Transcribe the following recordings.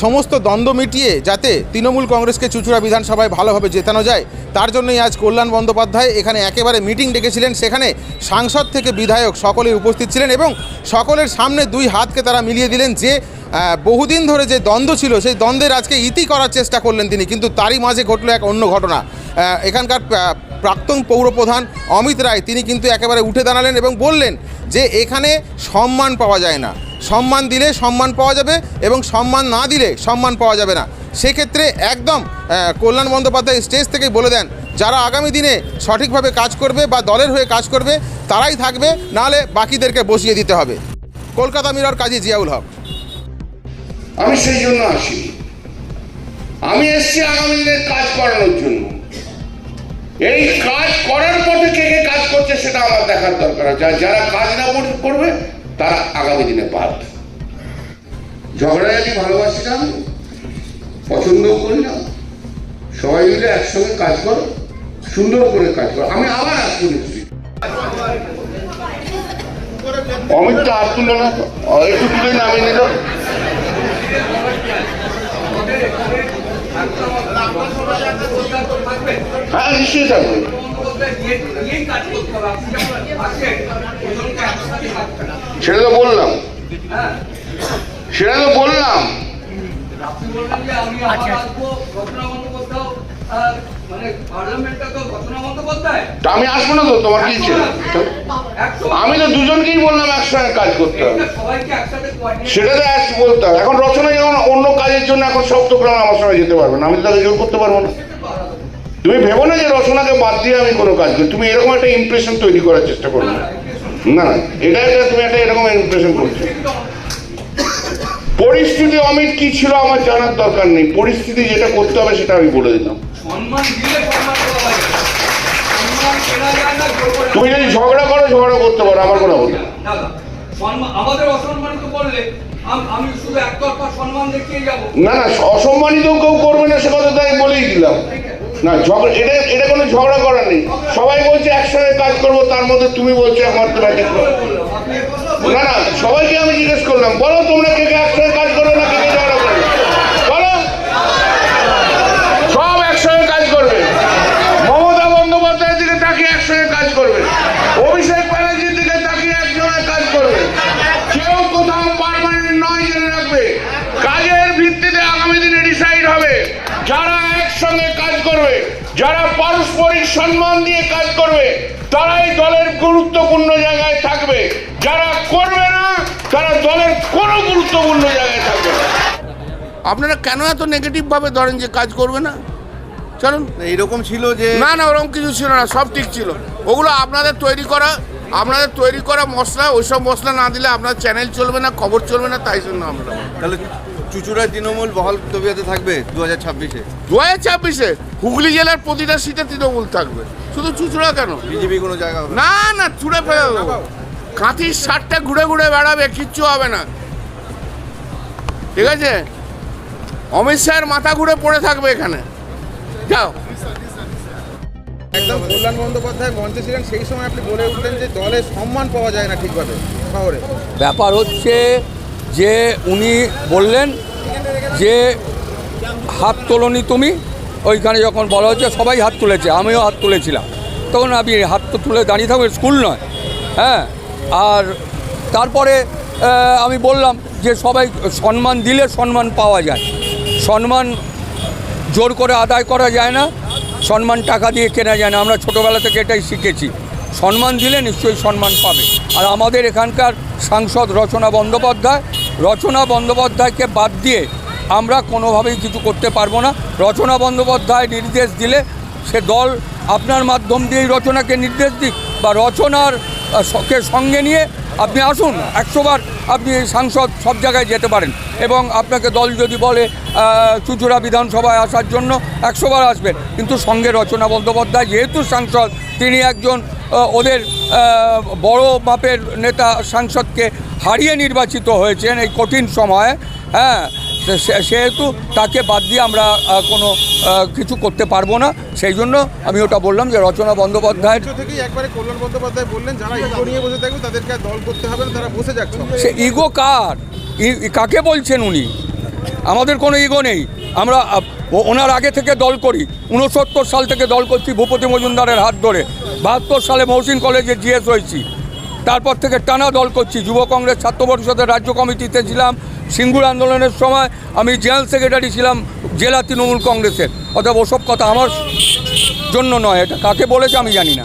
সমস্ত দ্বন্দ্ব মিটিয়ে যাতে তৃণমূল কংগ্রেসকে চুচুড়া বিধানসভায় ভালোভাবে জেতানো যায়, তার জন্যই আজ কল্যাণ বন্দ্যোপাধ্যায় এখানে একেবারে মিটিং ডেকেছিলেন। সেখানে সাংসদ থেকে বিধায়ক সকলেই উপস্থিত ছিলেন এবং সকলের সামনে দুই হাতকে তারা মিলিয়ে দিলেন যে বহুদিন ধরে যে দ্বন্দ্ব ছিল, সেই দ্বন্দ্বের আজকে ইতি করার চেষ্টা করলেন তিনি, কিন্তু তারই মাঝে ঘটলো এক অন্য ঘটনা। এখানকার প্রাক্তন পৌরপ্রধান অমিত রায়, তিনি কিন্তু একেবারে উঠে দাঁড়ালেন এবং বললেন যে, এখানে সম্মান পাওয়া যায় না। সম্মান দিলে সম্মান পাওয়া যাবে এবং সম্মান না দিলে সম্মান পাওয়া যাবে না। সেক্ষেত্রে একদম কল্যাণ বন্দ্যোপাধ্যায় স্টেজ থেকেই বলে দেন, যারা আগামী দিনে সঠিকভাবে কাজ করবে বা দলের হয়ে কাজ করবে, তারাই থাকবে, নাহলে বাকিদেরকে বসিয়ে দিতে হবে। কলকাতা মিরর, কাজী জিয়াউল হক। আমি সেই জন্য আসি। আমি এসছি আগামী দিনের কাজ করানোর জন্য। এই কাজ করার পথে কে কে কাজ করছে সেটা আমার দেখার দরকার আছে। যারা কাজ না করবে তারা আগামী দিনে ভালোবাসি না আমি পছন্দও করি না, সবাই মিলে একসঙ্গে কাজ করো, সুন্দর করে কাজ করো। আমি আবার আসব নিশ্চয়ই অমিত তো হাত তুলে না একটু তুলে নামিয়ে নিল। হ্যাঁ নিশ্চয়ই থাকবে সেটা তো বললাম। সেটা তো বললাম। তা আমি আসব না তো তোমার কি ইচ্ছে? আমি তো দুজনকেই বললাম একসঙ্গে কাজ করতে হবে। সেটা তো এক বলতে হবে। এখন রচনা যেমন অন্য কাজের জন্য এখন সপ্তগ্রাম আমার সঙ্গে যেতে পারবে না। আমি তো তাকে জোর করতে পারব না। তুমি ভেবো না যে রচনাকে বাদ দিয়ে আমি কোনো কাজ করি। তুমি এরকম একটা ইমপ্রেশন তৈরি করার চেষ্টা করো না। না এটা একটা তুমি একটা এরকম ইমপ্রেশন করছ। পরিস্থিতি অমিত কি ছিল আমার জানার দরকার নেই। পরিস্থিতি যেটা করতে হবে সেটা আমি বলে দিলাম। তুমি যদি ঝগড়া ঝগড়া করতে পারো আমার কোনো না। আমাদের অসম্মানিত করলে আম- আমি শুধু একতরফা সম্মান দেখিয়ে যাব। না না অসম্মানিত কেউ করবে না সে কথা তো বলেই দিলাম। না ঝগড়া এটা এটা কোনো ঝগড়া করার নেই। সবাই বলছে একসঙ্গে কাজ করব তার মধ্যে তুমি বলছো একমাত্র না না সবাইকে আমি জিজ্ঞেস করলাম বলো তোমরা কে কে একসঙ্গে কাজ করো না কে পারস্পরিক সম্মান দিয়ে কাজ করবে তারাই দলের গুরুত্বপূর্ণ জায়গায় থাকবে। যারা করবে না তারা দলের কোনো গুরুত্বপূর্ণ জায়গায় থাকবে না। আপনারা কেন এত নেগেটিভ ভাবে ধরেন যে কাজ করবে না? চলুন। এইরকম ছিল যে না না ওরকম কিছু ছিল না সব ঠিক ছিল। ওগুলো আপনাদের তৈরি করা আপনাদের তৈরি করা মশলা ওইসব মশলা না দিলে আপনার চ্যানেল চলবে না খবর চলবে না তাই জন্য আমরা। তাহলে চুচুড়া তৃণমূল বহাল তবিয়াতে থাকবে দু হাজার ছাব্বিশে। দু হাজার ছাব্বিশে? হুগলি জেলার প্রতিটা সিটে তৃণমূল থাকবে। শুধু চুচুড়া কেন? বিজেপি কোনো জায়গা হবে না। না ছুড়ে ফেলে। দেবো কাঁথির সারটা ঘুরে ঘুরে বেড়াবে কিচ্ছু হবে না। ঠিক আছে? অমিত শাহের মাথা ঘুরে পড়ে থাকবে এখানে। যাও। একদম কল্যাণ বন্দ্যোপাধ্যায় মঞ্চে ছিলেন সেই সময় আপনি বলে উঠলেন যে দলে সম্মান পাওয়া যায় না ঠিকভাবে শহরে। ব্যাপার হচ্ছে যে উনি বললেন যে হাত তোলনি তুমি, ওইখানে যখন বলা হচ্ছে সবাই হাত তুলেছে, আমিও হাত তুলেছিলাম। তখন আমি হাত তো তুলে দাঁড়িয়ে থাকব স্কুল নয় হ্যাঁ? আর তারপরে আমি বললাম যে সবাই সম্মান দিলে সম্মান পাওয়া যায়। সম্মান জোর করে আদায় করা যায় না, সম্মান টাকা দিয়ে কেনা যায় না। আমরা ছোটোবেলা থেকে এটাই শিখেছি। সম্মান দিলে নিশ্চয়ই সম্মান পাবে। আর আমাদের এখানকার সাংসদ রচনা বন্দ্যোপাধ্যায় রচনা বন্দ্যোপাধ্যায়কে বাদ দিয়ে আমরা কোনোভাবেই কিছু করতে পারব না। রচনা বন্দ্যোপাধ্যায় নির্দেশ দিলে সে দল আপনার মাধ্যম দিয়েই রচনাকে নির্দেশ দিক বা রচনার কে সঙ্গে নিয়ে আপনি আসুন একশোবার আপনি সাংসদ সব জায়গায় যেতে পারেন এবং আপনাকে দল যদি বলে চুচুড়া বিধানসভায় আসার জন্য একশোবার আসবেন কিন্তু সঙ্গে রচনা বন্দ্যোপাধ্যায় যেহেতু সাংসদ, তিনি একজন ওদের বড় মাপের নেতা সাংসদকে হারিয়ে নির্বাচিত হয়েছেন এই কঠিন সময়ে হ্যাঁ সেহেতু তাকে বাদ দিয়ে আমরা কোনো কিছু করতে পারব না। সেই জন্য আমি ওটা বললাম যে রচনা বন্দ্যোপাধ্যায়ের থেকেই একবারে কল্যাণ বন্দ্যোপাধ্যায় বললেন যারা ইগো নিয়ে বসে থাকবে তাদেরকে দল করতে হবে তারা বসে যাচ্ছে সে ইগো কার? কাকে বলছেন উনি? আমাদের কোনো ইগো নেই। আমরা ওনার আগে থেকে দল করি। উনসত্তর সাল থেকে দল করছি ভূপতি মজুমদারের হাত ধরে। বাহাত্তর সালে মহসিন কলেজে জিএস হয়েছি। তারপর থেকে টানা দল করছি। যুব কংগ্রেস ছাত্র পরিষদের রাজ্য কমিটিতে ছিলাম। সিঙ্গুর আন্দোলনের সময় আমি জেনারেল সেক্রেটারি ছিলাম জেলা তৃণমূল কংগ্রেসের। অর্থাৎ ওসব কথা আমার জন্য নয়। এটা কাকে বলেছে আমি জানি না।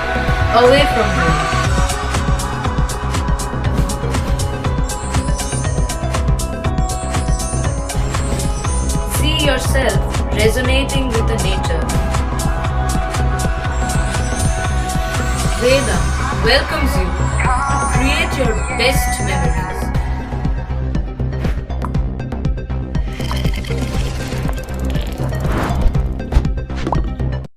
away from home. See yourself resonating with the nature. Veda welcomes you to create your best memories.